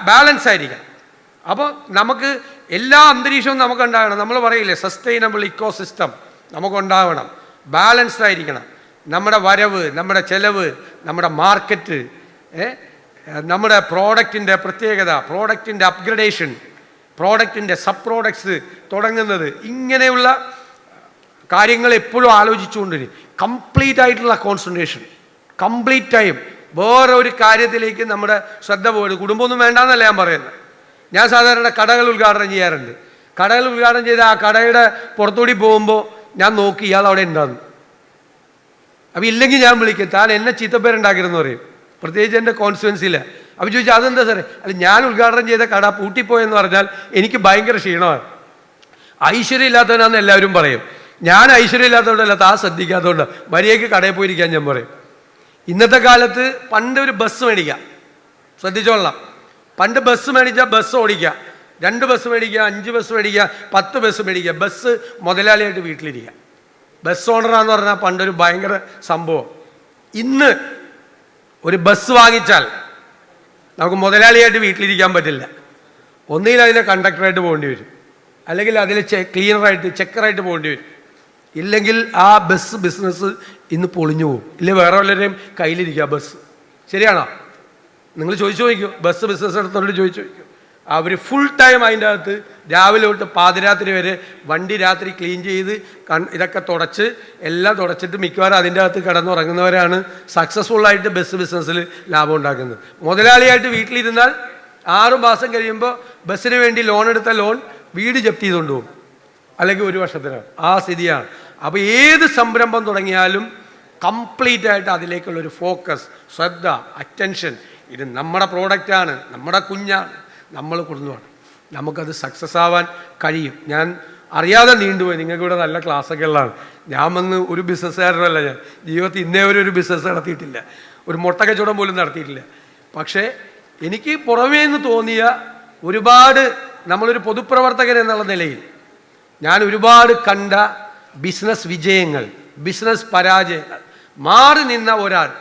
ബാലൻസ് ആയിരിക്കണം. അപ്പോൾ നമുക്ക് എല്ലാ അന്തരീക്ഷവും നമുക്ക് ഉണ്ടാകണം നമ്മൾ പറയില്ലേ സസ്റ്റൈനബിൾ ഇക്കോ സിസ്റ്റം നമുക്കുണ്ടാവണം. ബാലൻസ്ഡ് ആയിരിക്കണം. നമ്മുടെ വരവ് നമ്മുടെ ചെലവ് നമ്മുടെ മാർക്കറ്റ് നമ്മുടെ പ്രോഡക്റ്റിന്റെ പ്രത്യേകത പ്രോഡക്റ്റിന്റെ അപ്ഗ്രഡേഷൻ പ്രോഡക്റ്റിന്റെ സബ് പ്രോഡക്ട്സ് തുടങ്ങുന്നത് ഇങ്ങനെയുള്ള കാര്യങ്ങൾ എപ്പോഴും ആലോചിച്ചുകൊണ്ടിരിക്കും. കംപ്ലീറ്റ് ആയിട്ടുള്ള കോൺസെൻട്രേഷൻ കംപ്ലീറ്റ് ടൈം വേറെ ഒരു കാര്യത്തിലേക്ക് നമ്മുടെ ശ്രദ്ധ പോയത് കുടുംബമൊന്നും വേണ്ടാന്നല്ല ഞാൻ പറയുന്നത്. ഞാൻ സാധാരണ കടകൾ ഉദ്ഘാടനം ചെയ്യാറുണ്ട്. കടകൾ ഉദ്ഘാടനം ചെയ്ത് ആ കടയുടെ പുറത്തുകൂടി പോകുമ്പോൾ ഞാൻ നോക്കി ഇയാൾ അവിടെ ഉണ്ടാകുന്നു അപ്പം ഇല്ലെങ്കിൽ ഞാൻ വിളിക്കും താൻ എന്നെ ചീത്തപ്പേരുണ്ടാക്കരുതെന്ന് പറയും. പ്രത്യേകിച്ച് എന്റെ കോൺസ്റ്റുവൻസിയില്ല അപ്പം ചോദിച്ചാൽ അതെന്താ സാറേ? അല്ല ഞാൻ ഉദ്ഘാടനം ചെയ്ത കട പൂട്ടിപ്പോയെന്ന് പറഞ്ഞാൽ എനിക്ക് ഭയങ്കര ക്ഷീണമാണ്. ഐശ്വര്യം ഇല്ലാത്തവനാന്ന് എല്ലാവരും പറയും. ഞാൻ ഐശ്വര്യം ഇല്ലാത്തതുകൊണ്ടല്ല താ ശ്രദ്ധിക്കാത്തതുകൊണ്ട്. മര്യാദയ്ക്ക് കടയിൽ പോയിരിക്കാൻ ഞാൻ പറയും. ഇന്നത്തെ കാലത്ത് പണ്ട് ഒരു ബസ് മേടിക്കാം. ശ്രദ്ധിച്ചോളാം പണ്ട് ബസ് മേടിച്ചാൽ ബസ് ഓടിക്കുക രണ്ട് ബസ് മേടിക്കുക അഞ്ച് ബസ് മേടിക്കുക പത്ത് ബസ് മേടിക്കുക ബസ് മുതലാളിയായിട്ട് വീട്ടിലിരിക്കുക ബസ് ഓണറാന്ന് പറഞ്ഞാൽ പണ്ടൊരു ഭയങ്കര സംഭവം. ഇന്ന് ഒരു ബസ് വാങ്ങിച്ചാൽ നമുക്ക് മുതലാളിയായിട്ട് വീട്ടിലിരിക്കാൻ പറ്റില്ല. ഒന്നുകിൽ അതിനെ കണ്ടക്ടറായിട്ട് പോകേണ്ടി വരും. അല്ലെങ്കിൽ അതിൽ ചെ ക്ലീനറായിട്ട് ചെക്കറായിട്ട് പോകേണ്ടി വരും. ഇല്ലെങ്കിൽ ആ ബസ് ബിസിനസ് ഇന്ന് പൊളിഞ്ഞു പോകും ഇല്ല വേറെ വല്ലവരെയും കയ്യിലിരിക്കുക ബസ് ശരിയാണോ? നിങ്ങൾ ചോദിച്ചു നോക്കിയോ ബസ് ബിസിനസ് നടത്തുന്നവരോട് ചോദിച്ചു നോക്കിയോ അവർ ഫുൾ ടൈം അതിന്റെ അകത്ത് രാവിലെ തൊട്ട് പാതിരാത്രി വരെ വണ്ടി രാത്രി ക്ലീൻ ചെയ്ത് കൺ ഇതൊക്കെ തുടച്ച് എല്ലാം തുടച്ചിട്ട് മിക്കവാറും അതിന്റെ അകത്ത് കിടന്നുറങ്ങുന്നവരാണ് ആയിട്ട് ബസ് ബിസിനസ്സിൽ ലാഭം ഉണ്ടാക്കുന്നത്. മുതലാളിയായിട്ട് വീട്ടിലിരുന്നാൽ ആറു മാസം കഴിയുമ്പോൾ ബസ്സിന് വേണ്ടി ലോൺ എടുത്ത ലോൺ വീട് ജപ്തി ചെയ്തുകൊണ്ട് പോകും. അല്ലെങ്കിൽ ഒരു വർഷത്തിനാണ്. ആ സ്ഥിതിയാണ്. അപ്പോൾ ഏത് സംരംഭം തുടങ്ങിയാലും കംപ്ലീറ്റ് ആയിട്ട് അതിലേക്കുള്ള ഒരു ഫോക്കസ് ശ്രദ്ധ അറ്റൻഷൻ ഇത് നമ്മുടെ പ്രോഡക്റ്റാണ് നമ്മുടെ കുഞ്ഞാണ് നമ്മൾ കൊണ്ടുപോകണം നമുക്കത് സക്സസ് ആവാൻ കഴിയും. ഞാൻ അറിയാതെ നീണ്ടുപോയി. നിങ്ങൾക്ക് ഇവിടെ നല്ല ക്ലാസ്സൊക്കെ ഉള്ളതാണ്. ഞാൻ വന്ന് ഒരു ബിസിനസ്സുകാരനല്ല ഞാൻ. ജീവിതത്തിൽ ഇന്നേ വരെ ഒരു ബിസിനസ് നടത്തിയിട്ടില്ല. ഒരു മുട്ട കച്ചവടം പോലും നടത്തിയിട്ടില്ല. പക്ഷേ എനിക്ക് പുറമേ നിന്ന് തോന്നിയ ഒരുപാട് നമ്മളൊരു പൊതുപ്രവർത്തകൻ എന്നുള്ള നിലയിൽ ഞാൻ ഒരുപാട് കണ്ട ബിസിനസ് വിജയങ്ങൾ ബിസിനസ് പരാജയങ്ങൾ മാറി നിന്ന ഒരാൾ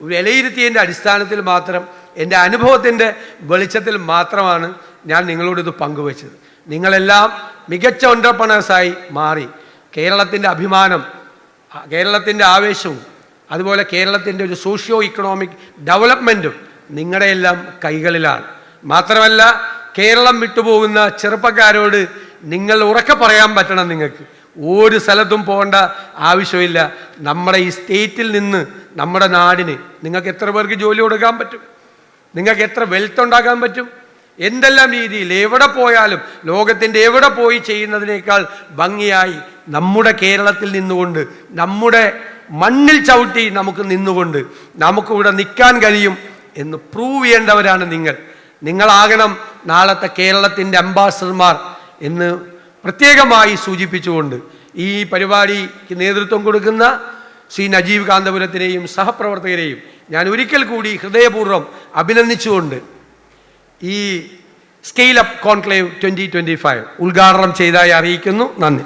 വിലയിരുത്തിയതിന്റെ അടിസ്ഥാനത്തിൽ മാത്രം എന്റെ അനുഭവത്തിന്റെ വെളിച്ചത്തിൽ മാത്രമാണ് ഞാൻ നിങ്ങളോടിത് പങ്കുവച്ചത്. നിങ്ങളെല്ലാം മികച്ച ഒന്റർപ്രണേഴ്സായി മാറി. കേരളത്തിന്റെ അഭിമാനം കേരളത്തിന്റെ ആവേശവും അതുപോലെ കേരളത്തിന്റെ ഒരു സോഷ്യോ ഇക്കണോമിക് ഡെവലപ്മെന്റും നിങ്ങളുടെ എല്ലാം കൈകളിലാണ്. മാത്രമല്ല കേരളം വിട്ടുപോകുന്ന ചെറുപ്പക്കാരോട് നിങ്ങൾ ഉറക്കെ പറയാൻ പറ്റണം നിങ്ങൾക്ക്. ഒരു സ്ഥലത്തും പോകേണ്ട ആവശ്യമില്ല. നമ്മുടെ ഈ സ്റ്റേറ്റിൽ നിന്ന് നമ്മുടെ നാടിന് നിങ്ങൾക്ക് എത്ര പേർക്ക് ജോലി കൊടുക്കാൻ പറ്റും? നിങ്ങൾക്ക് എത്ര വെൽത്ത് ഉണ്ടാക്കാൻ പറ്റും? എന്തെല്ലാം രീതിയിൽ എവിടെ പോയാലും ലോകത്തിന്റെ എവിടെ പോയി ചെയ്യുന്നതിനേക്കാൾ ഭംഗിയായി നമ്മുടെ കേരളത്തിൽ നിന്നുകൊണ്ട് നമ്മുടെ മണ്ണിൽ ചവിട്ടി നമുക്ക് നിന്നുകൊണ്ട് നമുക്കിവിടെ നിൽക്കാൻ കഴിയും എന്ന് പ്രൂവ് ചെയ്യേണ്ടവരാണ് നിങ്ങൾ. നിങ്ങളാകണം നാളത്തെ കേരളത്തിന്റെ അംബാസഡർമാർ എന്ന് പ്രത്യേകമായി സൂചിപ്പിച്ചുകൊണ്ട് ഈ പരിപാടിക്ക് നേതൃത്വം കൊടുക്കുന്ന ശ്രീ നജീവ് കാന്തപുരത്തിനെയും സഹപ്രവർത്തകരെയും ഞാൻ ഒരിക്കൽ കൂടി ഹൃദയപൂർവം അഭിനന്ദിച്ചുകൊണ്ട് ഈ scale up conclave twenty twenty five ഉദ്ഘാടനം ചെയ്തതായി അറിയിക്കുന്നു. നന്ദി.